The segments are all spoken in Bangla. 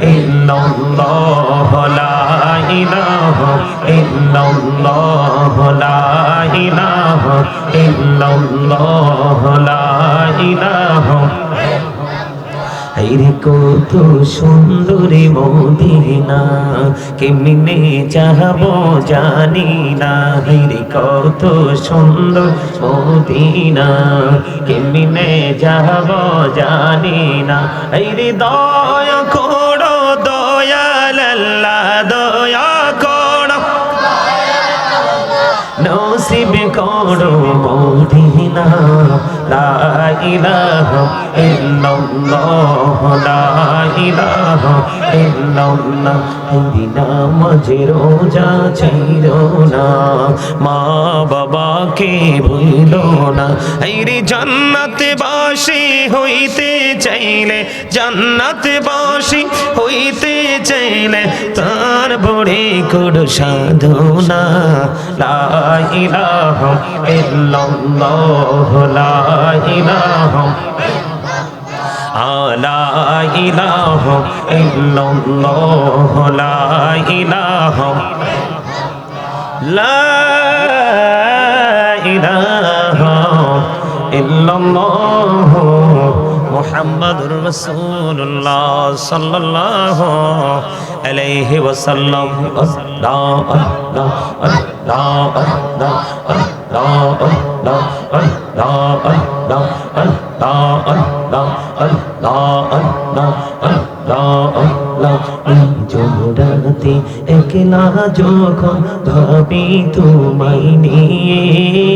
ইল্লাল্লাহ কত সুন্দরী মদিনা, কেমনে যাব জানি না। রে কত সুন্দর মদিনা, কেমনে যাব জানি না। রে দয়া করো মদিনা লা ইলাহা ইল্লাল্লাহ, লা ইলাহা ইল্লাল্লাহ মদিনা মাঝে রোজা ছাইরো না মা বাবাকে ভুলো না আইরে জান্নাতে বাসি হইতে চাইলে জান্নাতে বাসি হইতে চাইলে তার বড়ে করো সাধনা। লা ইলাহা ইল্লাল্লাহ, লা ইলাহা লা ইলাহা ইল্লাল্লাহ, লা ইলাহা লা ইলাহা ইল্লাল্লাহ। মুহাম্মাদুর রাসূলুল্লাহ সাল্লাল্লাহু আলাইহি ওয়াসাল্লাম। আল্লাহ আল্লাহ আল্লাহ আল্লাহ আল্লাহ আল্লাহ আল্লাহ আল্লাহ আল্লাহ আল্লাহ আল্লাহ আল্লাহ আল্লাহ জোড়াতে একলা যখন ভাবি তোমায় নিয়ে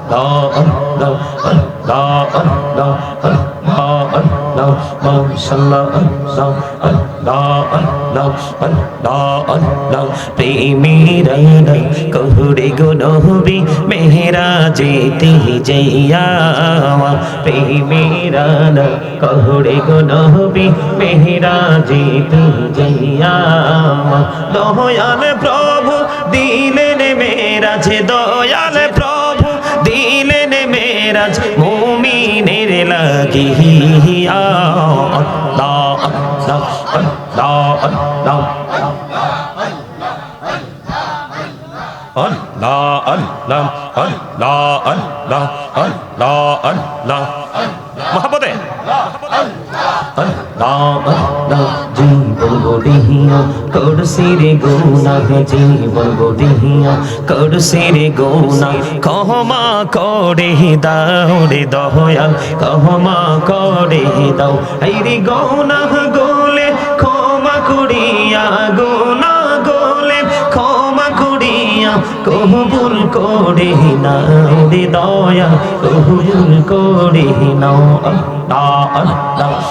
প্রেমেরা কহুরে গুণবি মেহরা যেতে যাইয়া প্রেমেরা কহুরে গুণবি মেহরা যেতে যাইয়া দয়াল প্রভু দিলেন মেরাজ দয়াল মেরাজ মুমিনের লাগিয়া আল্লাহ আল্লাহ আল্লাহ আল্লাহ আল্লাহ আল্লাহ আল্লাহ আল্লাহ আল্লাহ আল্লাহ মহাপদে। জীবন গড়িয়া করছি রে গৌনা জীবন গড়িয়া করছি রে গৌনা কহমা করে দাও রে দয়াল। কহমা করে দাও। এই রে গৌনা কবুল করে নাও রে দয়া কবুল করে নাও আল্লাহ আল্লাহ।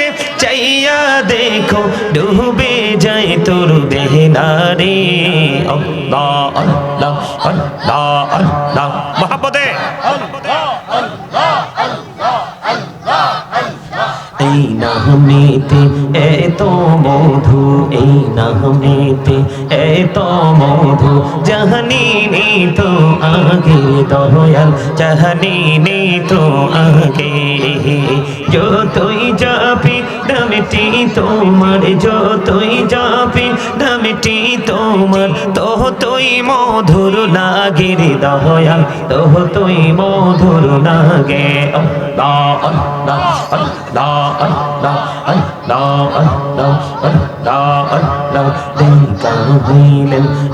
দেখো, ডুবে যায় তোর বেহনারে আল্লাহ আল্লাহ আল্লাহ মহাপদে। এই নামেতে এত মধু, এই নামেতে এত মধু। জাহানি নি তো আগে, দয়াল, জাহানি নি তো আগে। যতই যাবি দামিটি তোমার যতই যাবি দামিটি তোমার তহ তুই মধুর লাগে রে দয়াল তহ তুই মধুর লাগে।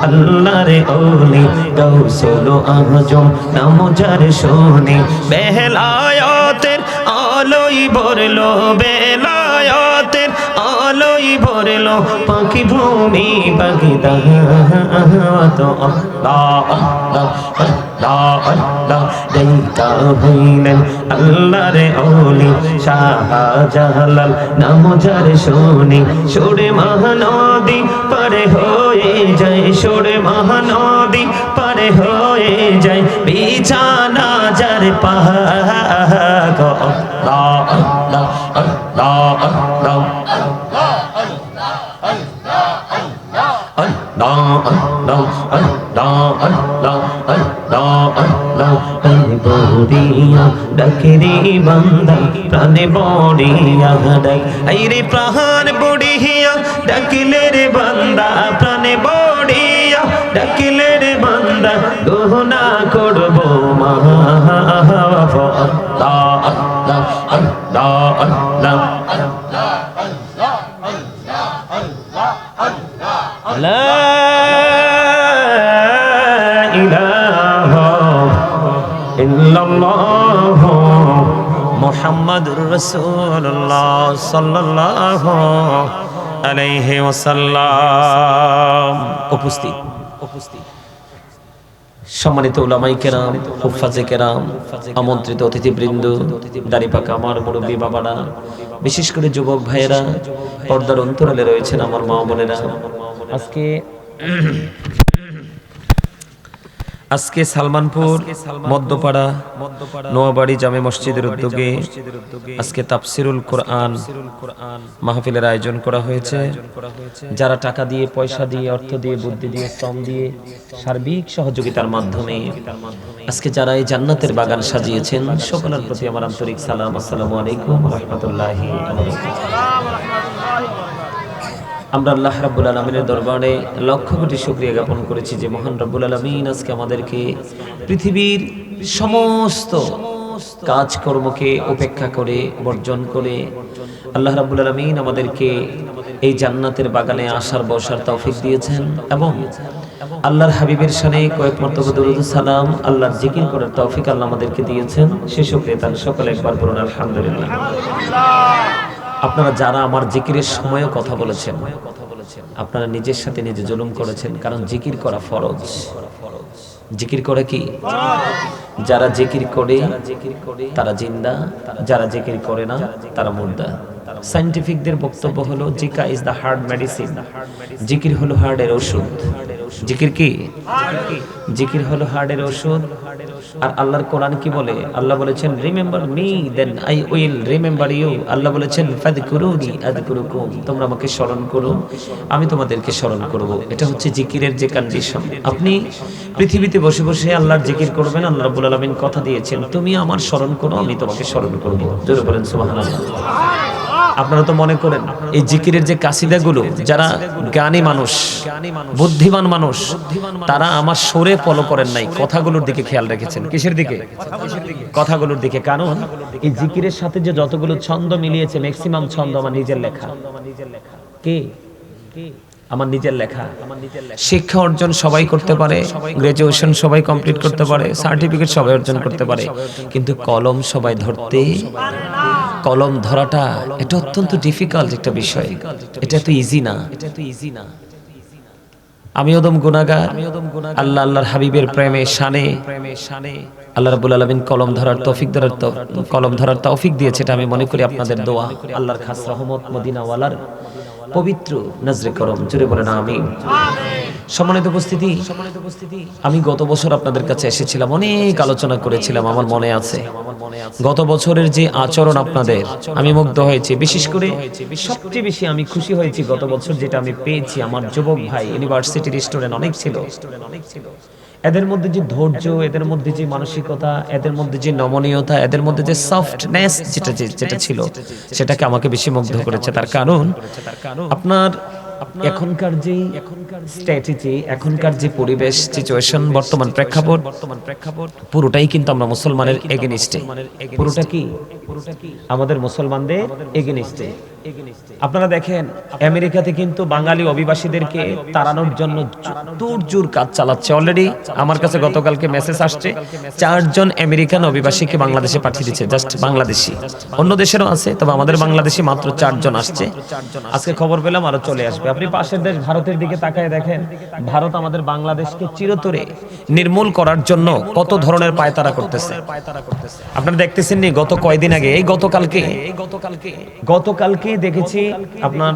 আল্লাহ রে ওলি গৌসল আজম, নাম যার শোনে, বেহলায় আলোই ভরলো বেলায়তের, আলোই ভরলো পাখি ভূমি পাখি দাহাত আল্লাহ আল্লাহর ওলি শাহজালাল নাম যার শোনে, সুরে মহানদী পারে হয়ে যায়, সুরে মহানদী পারে হয়ে যায়, বিছানা আমার ডাকিরে বান্দা প্রাণে বড়িয়া ডাক আইরে প্রাণ বড়িয়া ডাকিলে রে বান্দা প্রাণে বড় ডাকিলে রে বান্দা গোহনা করব মা। মোহাম্মদুর রসুল্লাহ সাল্লাহ আলাইহি ওসাল্লাম উপস্থিত। উপস্থিত। সম্মানিত উলামাই কেরাম হুফাজে কেরাম আমন্ত্রিত অতিথিবৃন্দ দাড়িপাকা আমার মুরব্বী বাবারা বিশেষ করে যুবক ভাইয়েরা পর্দার অন্তরালে রয়েছেন আমার মা বোনেরা। আজকে আজকে সালমানপুর মধ্যপাড়া নোয়াবাড়ি জামে মসজিদের উদ্যোগে আজকে তাফসিরুল কোরআন মাহফিলের আয়োজন করা হয়েছে। যারা টাকা দিয়ে পয়সা দিয়ে অর্থ দিয়ে বুদ্ধি দিয়ে শ্রম দিয়ে সার্বিক সহযোগিতার মাধ্যমে আজকে যারা এই জান্নাতের বাগান সাজিয়েছেন সকলের প্রতি আমার আন্তরিক সালাম। আসসালামু আলাইকুম রহমতুল্লাহি আমরা আল্লাহ রাব্বুল আলমিনের দরবারে লক্ষ কোটি শুক্রিয়া জ্ঞাপন করেছি যে মহান রাব্বুল আলমিন আজকে আমাদেরকে পৃথিবীর সমস্ত কাজকর্মকে উপেক্ষা করে, বর্জন করে, আল্লাহ রাব্বুল আলমিন আমাদেরকে এই জান্নাতের বাগানে আসার, বসার তৌফিক দিয়েছেন এবং আল্লাহর হাবিবের সানে কয়েক মর্তব্য দরুদ সালাম, আল্লাহর জিকির করার তৌফিক আল্লাহ আমাদেরকে দিয়েছেন। সে শুক্রিয়া তার সকলে একবার বলুন, আলহামদুলিল্লাহ। আপনারা যারা আমার জিকিরের সময়ও কথা বলেছেন, আপনারা নিজের সাথে নিজে জুলুম করেছেন, কারণ জিকির করা ফরজ। জিকির করে কি? যারা জিকির করে, তারা জিন্দা, যারা জিকির করে না, তারা মুর্দা। সাইন্টিফিকদের বক্তব্য হলো, জিকা ইজ দ্য হার্ড মেডিসিন। জিকির হলো হার্টের ওষুধ। জিকির কি? জিকির হলো হার্টের ওষুধ। আর আল্লাহর কোরআন কি বলে? আল্লাহ বলেছেন remember me then I will remember you Allah বলেছেন, ফাদকুরুনি আযকুরুকুম। তোমরা আমাকে স্মরণ করো। আমি তোমাদেরকে স্মরণ করব। এটা হচ্ছে জিকিরের যে কন্ডিশন আপনি পৃথিবীতে বসে বসে আল্লাহর জিকির করবেন, আল্লাহ রাব্বুল আলামিন কথা দিয়েছেন, তুমি আমার স্মরণ করো, আমি তোমাকে স্মরণ করব। জোরে বলেন, সুবহানাল্লাহ। আপনারা তো মনে করেন, এই জিকিরের যে কাসিদাগুলো যারা জ্ঞানী মানুষ, বুদ্ধিমান মানুষ, তারা আমার সরে ফলো করেন নাই, কথাগুলোর দিকে খেয়াল রেখেছেন। কিসের দিকে? কথাগুলোর দিকে। কারণ, এই জিকিরের সাথে যে যতগুলো ছন্দ মিলিয়েছে ম্যাক্সিমাম ছন্দ আমার নিজের লেখা। কে? আমার নিজের লেখা। শিক্ষা অর্জন সবাই করতে পারে গ্রাজুয়েশন সবাই কমপ্লিট করতে পারে সার্টিফিকেট সবাই অর্জন করতে পারে, কিন্তু কলম সবাই ধরতে কলম ধরাটা এটা অত্যন্ত ডিফিকাল্ট একটা বিষয়। এটা এত ইজি না এটা তো ইজি না। আমি ওদম গুনাগার আল্লাহ আল্লাহর হাবিবের প্রেমে শানে। আল্লাহ রাব্বুল আলামিন কলম ধরার তৌফিক ধরার কলম ধরার তৌফিক দিয়েছে এটা আমি মনে করি আপনাদের দোয়া। আল্লাহর খাস রহমত মদিনাওয়ালার পবিত্র নজরে করম জুড়ে বলেন, আমিন। সম্মানিত উপস্থিতি, আমি গত বছর আপনাদের কাছে এসেছিলাম, অনেক আলোচনা করেছিলাম, আমার মনে আছে। গত বছরের যে আচরণ আপনাদের, আমি মুগ্ধ হয়েছি। বিশেষ করে সবচেয়ে বেশি আমি খুশি হয়েছি গত বছর যেটা আমি পেয়েছি, আমার যুবক ভাই, ইউনিভার্সিটির স্টুডেন্ট, অনেক ছিল। অনেক ছিল এদের মধ্যে যে ধৈর্য, এদের মধ্যে যে মানসিকতা, এদের মধ্যে যে নমনীয়তা, এদের মধ্যে যে সফটনেস যেটা যেটা ছিল, সেটাকে আমাকে বেশি মুগ্ধ করেছে। তার কারণ, আপনার এখনকার যে এখনকার স্ট্র্যাটেজি এখনকার যে পরিবেশ সিচুয়েশন বর্তমান প্রেক্ষাপট বর্তমান প্রেক্ষাপট পুরোটাই কিন্তু আমরা মুসলমানের এগেনিস্টে পুরোটা কি? পুরোটা কি? আমাদের মুসলমানদের এগেনিস্টে আপনারা দেখেন, আমেরিকাতে কিন্তু বাঙালি অভিবাসীদেরকে তাড়ানোর জন্য জোর জোর কাজ চালাচ্ছে। অলরেডি আমার কাছে গতকালকে মেসেজ আসছে, চারজন আমেরিকান অভিবাসীকে বাংলাদেশে পাঠিয়ে দিচ্ছে জাস্ট বাংলাদেশি। অন্য দেশেরও আছে, তবে আমাদের বাংলাদেশি মাত্র চারজন আসছে। আজকে খবর পেলাম, আরও চলে আসবে। আপনি পাশের দেশ ভারতের দিকে তাকায় দেখেন, ভারত আমাদের বাংলাদেশকে চিরতরে নির্মূল করার জন্য কত ধরনের পায়তারা করতেছে। আপনারা দেখতেছেন নি গত কয়দিন আগে, এই গতকালকে গতকালকে গতকালকে দেখেছি আপনার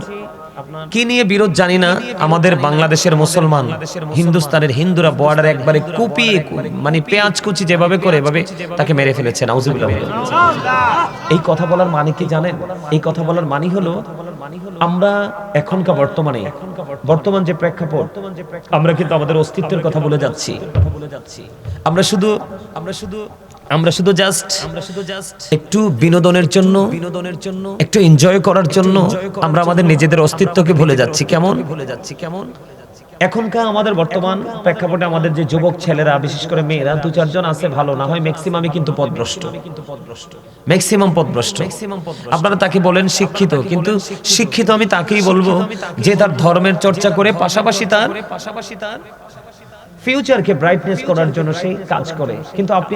কি নিয়ে বিরোধ জানি না আমাদের বাংলাদেশের মুসলমান হিন্দুস্তানের হিন্দুরা বর্ডার একবারে কুপিয়ে মানে পেঁয়াজ কুচি যেভাবে করে এভাবে তাকে মেরে ফেলেছে নাউজুবিল্লাহ। এই কথা বলার মানে কি জানেন? এই কথা বলার মানে হলো আমরা এখনকার বর্তমানে বর্তমান যে প্রেক্ষাপট আমরা কিন্তু আমাদের অস্তিত্বের কথা বলে যাচ্ছি। আমরা শুধু আমরা শুধু আমরা শুধু জাস্ট আমরা শুধু জাস্ট একটু বিনোদনের জন্য বিনোদনের জন্য একটু এনজয় করার জন্য আমরা আমাদের নিজেদের অস্তিত্বকে ভুলে যাচ্ছি। কেমন? ভুলে যাচ্ছি। কেমন? এখনকার আমাদের বর্তমান প্রেক্ষাপটে আমাদের যে যুবক ছেলেরা বিশেষ করে মেয়েরা দু চারজন আছে ভালো না হয় ম্যাক্সিমামই কিন্তু পদভ্রষ্ট। ম্যাক্সিমাম পদভ্রষ্ট। আপনারা তাকে বলেন শিক্ষিত কিন্তু শিক্ষিত। আমি তাকেই বলব যে তার ধর্মের চর্চা করে পাশাপাশি তার পাশাপাশি তার ফিউচারকে ব্রাইটনেস করার জন্য সেই কাজ করে। কিন্তু আপনি